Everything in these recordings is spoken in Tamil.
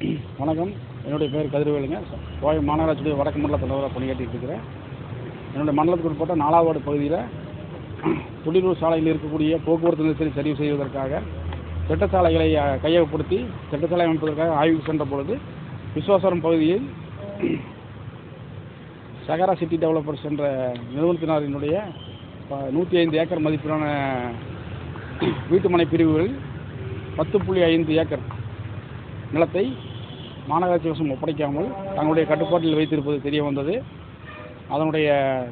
வணக்கம். என்னுடைய பேர் கதிர்வேலுங்க. கோவை மாநகராட்சியுடைய வடக்கு மண்டல தலைவராக பணியாற்றிட்டு இருக்கிறேன் என்னுடைய மண்டலத்துக்கு உட்பட்ட நாலாவது பகுதியில் துடிலூர் சாலையில் இருக்கக்கூடிய போக்குவரத்து நெரிசலை சரி செய்வதற்காக திட்டச்சாலைகளை கையகப்படுத்தி திட்டச்சாலை அமைப்பதற்காக ஆய்வு சென்ற பொழுது விஸ்வாசரம் பகுதியில் சகாரா சிட்டி டெவலப்பர்ஸ் என்ற நிறுவனத்தினரினுடைய நூற்றி ஐந்து ஏக்கர் மதிப்பிலான வீட்டுமனை பிரிவுகளில் பத்து புள்ளி ஐந்து ஏக்கர் நிலத்தை மாநகராட்சி வசம் ஒப்படைக்காமல் தங்களுடைய கட்டுப்பாட்டில் வைத்திருப்பது தெரிய வந்தது. அதனுடைய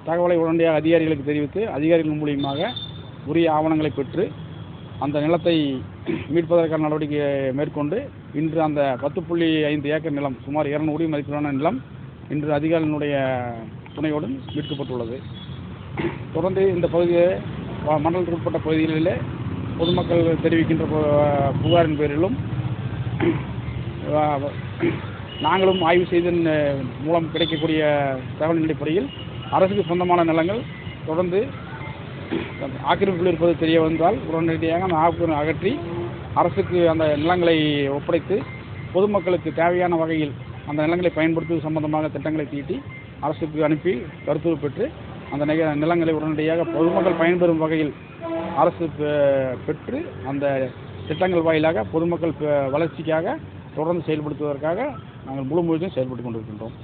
தகவலை உடனடியாக அதிகாரிகளுக்கு தெரிவித்து அதிகாரிகள் மூலியமாக உரிய ஆவணங்களை பெற்று அந்த நிலத்தை மீட்பதற்கான நடவடிக்கை மேற்கொண்டு இன்று அந்த பத்து புள்ளி ஐந்து ஏக்கர் நிலம் சுமார் இரநூறு மதிப்பிலான நிலம் இன்று அதிகாரிகளுடைய துணையுடன் மீட்கப்பட்டுள்ளது. தொடர்ந்து இந்த பகுதியை வ- மண்டலத்துக்கு உட்பட்ட பகுதிகளிலே பொதுமக்கள் தெரிவிக்கின்ற புகாரின் பேரிலும் நாங்களும் ஆய்வு செய்தன் மூலம் கிடைக்கக்கூடிய தகவலின் அடிப்படையில் அரசுக்கு சொந்தமான நிலங்கள் தொடர்ந்து ஆக்கிரமிப்பில் இருப்பது தெரிய வந்தால் உடனடியாக அந்த ஆக்கிரமி அகற்றி அரசுக்கு அந்த நிலங்களை ஒப்படைத்து பொதுமக்களுக்கு தேவையான வகையில் அந்த நிலங்களை பயன்படுத்துவது சம்பந்தமாக திட்டங்களை தீட்டி அரசுக்கு அனுப்பி கருத்துரு பெற்று அந்த நிக நிலங்களை உடனடியாக பொதுமக்கள் பயன்பெறும் வகையில் அரசு பெற்று அந்த திட்டங்கள் வாயிலாக பொதுமக்கள் வளர்ச்சிக்காக தொடர்ந்து செயல்படுத்துவதற்காக நாங்கள் முழு முழுதும் செயல்பட்டு கொண்டிருக்கின்றோம்.